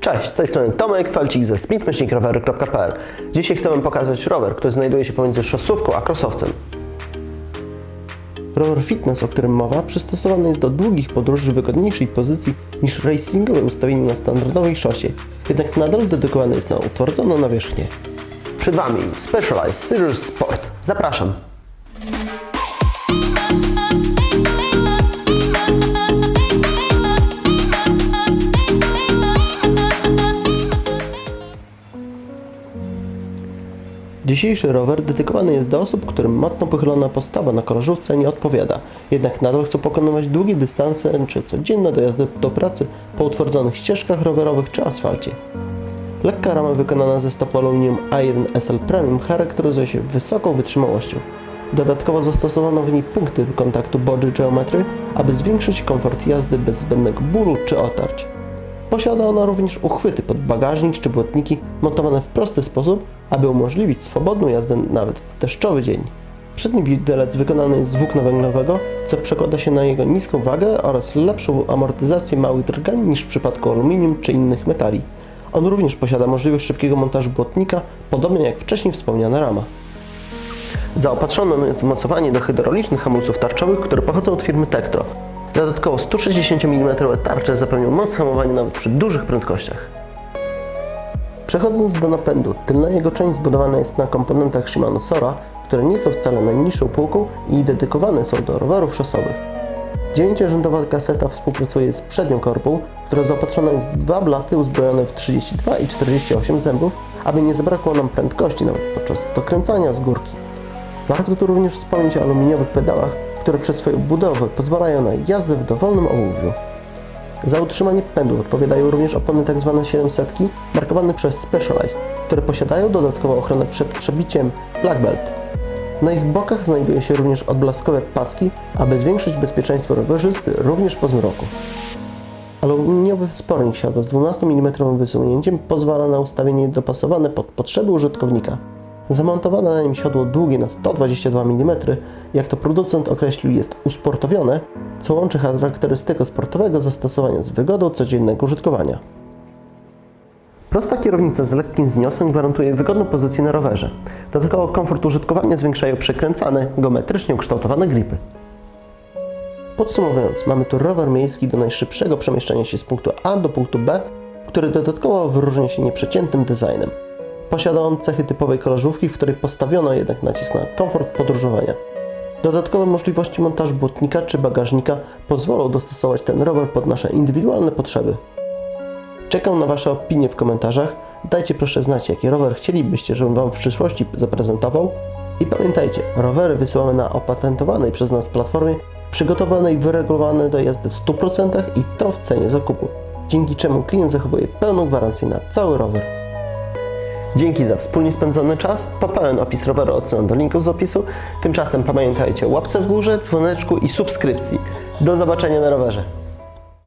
Cześć, z tej strony Tomek Falcik ze sprintmyślnikrowery.pl Dzisiaj chcę Wam pokazać rower, który znajduje się pomiędzy szosówką a krosowcem. Rower fitness, o którym mowa, przystosowany jest do długich podróży w wygodniejszej pozycji niż racingowe ustawienie na standardowej szosie, jednak nadal dedykowany jest na utwardzoną nawierzchnię. Przed Wami Specialized Serious Sport. Zapraszam! Dzisiejszy rower dedykowany jest do osób, którym mocno pochylona postawa na kolażówce nie odpowiada, jednak nadal chcą pokonywać długie dystanse czy codzienne dojazdy do pracy po utwardzonych ścieżkach rowerowych czy asfalcie. Lekka rama wykonana ze stopu aluminium A1 SL Premium charakteryzuje się wysoką wytrzymałością. Dodatkowo zastosowano w niej punkty kontaktu body geometry, aby zwiększyć komfort jazdy bez zbędnego bólu czy otarć. Posiada ona również uchwyty pod bagażnik czy błotniki montowane w prosty sposób, aby umożliwić swobodną jazdę nawet w deszczowy dzień. Przedni widelec wykonany jest z włókna węglowego, co przekłada się na jego niską wagę oraz lepszą amortyzację małych drgań niż w przypadku aluminium czy innych metali. On również posiada możliwość szybkiego montażu błotnika, podobnie jak wcześniej wspomniana rama. Zaopatrzone jest w mocowanie do hydraulicznych hamulców tarczowych, które pochodzą od firmy Tektro. Dodatkowo 160 mm tarcze zapewnią moc hamowania nawet przy dużych prędkościach. Przechodząc do napędu, tylna jego część zbudowana jest na komponentach Shimano Sora, które nie są wcale najniższą półką i dedykowane są do rowerów szosowych. Dziewięciorzędowa kaseta współpracuje z przednią korbą, która zaopatrzona jest w dwa blaty uzbrojone w 32 i 48 zębów, aby nie zabrakło nam prędkości nawet podczas dokręcania z górki. Warto tu również wspomnieć o aluminiowych pedałach, które przez swoją budowę pozwalają na jazdę w dowolnym obuwiu. Za utrzymanie pędu odpowiadają również opony tzw. 700 markowane przez Specialized, które posiadają dodatkową ochronę przed przebiciem Black Belt. Na ich bokach znajduje się również odblaskowe paski, aby zwiększyć bezpieczeństwo rowerzysty również po zmroku. Aluminiowy spornik siodła z 12 mm wysunięciem pozwala na ustawienie dopasowane pod potrzeby użytkownika. Zamontowane na nim siodło długie na 122 mm, jak to producent określił, jest usportowione, co łączy charakterystykę sportowego zastosowania z wygodą codziennego użytkowania. Prosta kierownica z lekkim zniosem gwarantuje wygodną pozycję na rowerze. Dodatkowo komfort użytkowania zwiększają przekręcane, geometrycznie ukształtowane gripy. Podsumowując, mamy tu rower miejski do najszybszego przemieszczania się z punktu A do punktu B, który dodatkowo wyróżnia się nieprzeciętnym designem. Posiada on cechy typowej kolażówki, w której postawiono jednak nacisk na komfort podróżowania. Dodatkowe możliwości montażu błotnika czy bagażnika pozwolą dostosować ten rower pod nasze indywidualne potrzeby. Czekam na Wasze opinie w komentarzach. Dajcie proszę znać, jaki rower chcielibyście, żebym Wam w przyszłości zaprezentował. I pamiętajcie, rowery wysyłamy na opatentowanej przez nas platformie, przygotowanej i wyregulowane do jazdy w 100% i to w cenie zakupu, dzięki czemu klient zachowuje pełną gwarancję na cały rower. Dzięki za wspólnie spędzony czas. Po pełen opis roweru odsyłam do linku z opisu. Tymczasem pamiętajcie o łapce w górze, dzwoneczku i subskrypcji. Do zobaczenia na rowerze.